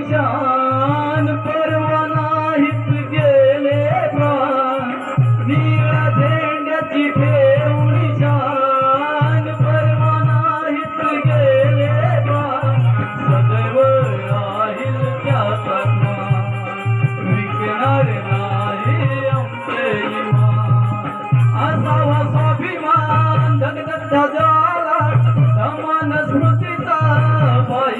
निशान परवानाहित गेले बा निळा झेंड्याची ठेव निशान परवानाहित गेले बा सदैव राहील त्याचा विकणार नाही आमचे इमान असावा स्वाभिमान धगधग झाला समान स्मृतीचा बाई